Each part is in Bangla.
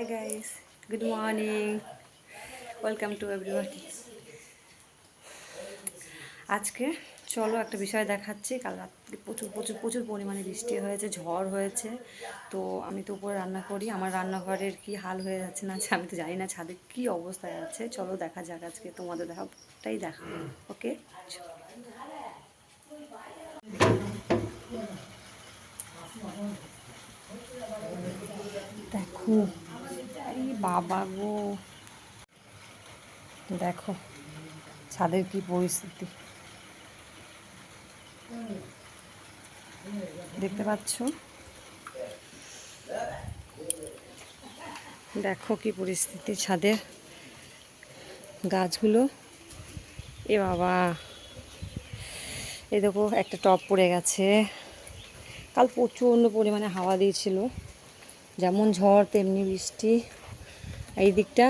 Hi guys good morning welcome to everybody আজকে চলো একটা বিষয় দেখাচ্ছি। কাল রাত্রে প্রচুর প্রচুর প্রচুর পরিমাণে বৃষ্টি হয়েছে, ঝড় হয়েছে। তো আমি তো উপরে রান্না করি। আমার রান্নাঘরের কি হাল হয়ে যাচ্ছে না আমি তো জানি না ছাদে কি অবস্থায় আছে। চলো দেখা যাক আজকে তোমাদের দেখাটাই দেখাবো। ওকে? দেখো বাবা গো। দেখো, ছাদের কি পরিস্থিতি। দেখতে পাচ্ছ? দেখো কি পরিস্থিতি ছাদের গাছগুলো। এ বাবা, এ দেখো একটা টপ পড়ে গেছে। কাল প্রচণ্ড পরিমাণে হাওয়া দিয়েছিল, যেমন ঝড় তেমনি বৃষ্টি। এই দিকটা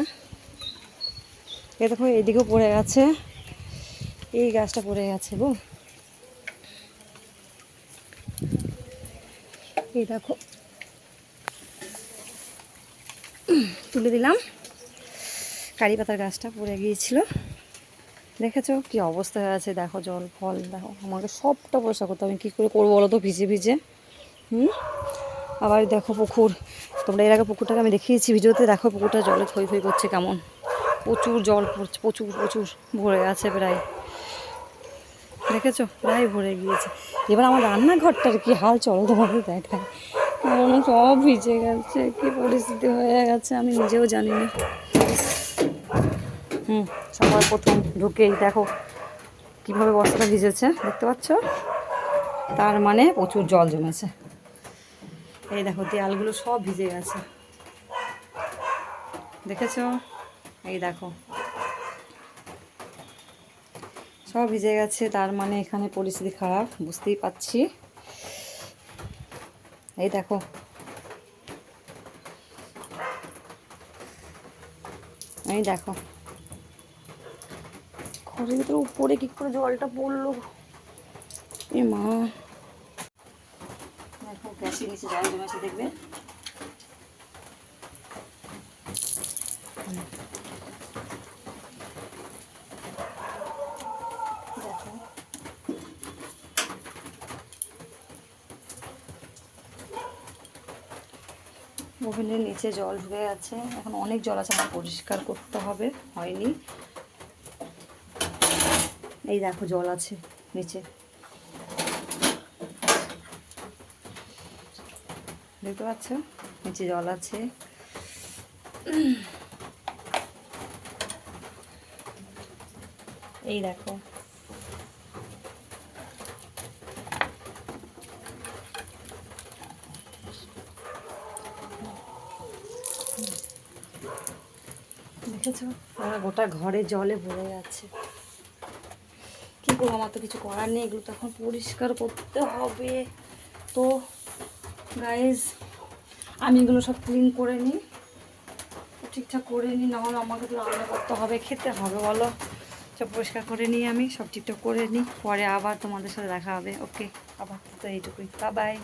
এ দেখো, এইদিকেও পড়ে গেছে। এই গাছটা পড়ে গেছে গো এই দেখো। তুলে দিলাম। কারি পাতার গাছটা পড়ে গিয়েছিল। দেখেছ কি অবস্থা হয়ে আছে? দেখো জল, ফল, দেখো। আমাকে সবটা পয়সা করতে আমি কী করে করব বলো তো ভিজে ভিজে? হুম? আবার দেখো পুকুর। তোমরা এর আগে পুকুরটাকে আমি দেখিয়েছি ভিডিওতে। দেখো পুকুরটা জলে থই থই করছে কেমন। প্রচুর জল পড়ছে, প্রচুর প্রচুর ভরে আছে প্রায়। দেখেছ? প্রায় ভরে গিয়েছে। এবার আমার রান্নাঘরটার কি হাল চলো তোমাদের দেখায় মনে সব ভিজে গেছে, কি পরিস্থিতি হয়ে গেছে আমি নিজেও জানি না। হুম, সবার প্রথম ঢুকেই দেখো কীভাবে বস্তাটা ভিজেছে, দেখতে পাচ্ছ? তার মানে প্রচুর জল জমেছে। এই দেখো, দেয়ালগুলো সব ভিজে গেছে। দেখেছ? এই দেখো। সব ভিজে গেছে, তার মানে এখানে পরিস্থিতি খারাপ, বুঝতেই পাচ্ছি এই দেখো। এই দেখো। ঘরের ভিতরে উপরে কি করে জলটা পড়ল? এ মা। গ্যাসের নিচে জল জমেছে দেখবে? ওভেনের নিচে জল ঢুকে গেছে। এখন অনেক জল আছে, আমার পরিষ্কার করতে হবে, হয়নি। এই দেখো জল আছে নিচে। দেখতে পাচ্ছ? নিচে জল আছে। এই দেখো। দেখেছ? গোটা ঘরে জলে ভরে যাচ্ছে কী করব আমার তো কিছু করার নেই, এগুলো তো এখন পরিষ্কার করতে হবে। তো গাইজ আমি এগুলো সব ক্লিন করে নিই। ঠিকঠাক করে নিই, নাহলে আমাকে তো রান্না করতে হবে, খেতে হবে, বলো। সব পরিষ্কার করে নিই আমি, সব ঠিকঠাক করে নিই। পরে আবার তোমাদের সাথে দেখা হবে। ওকে আবার তো এইটুকুই। বা বাই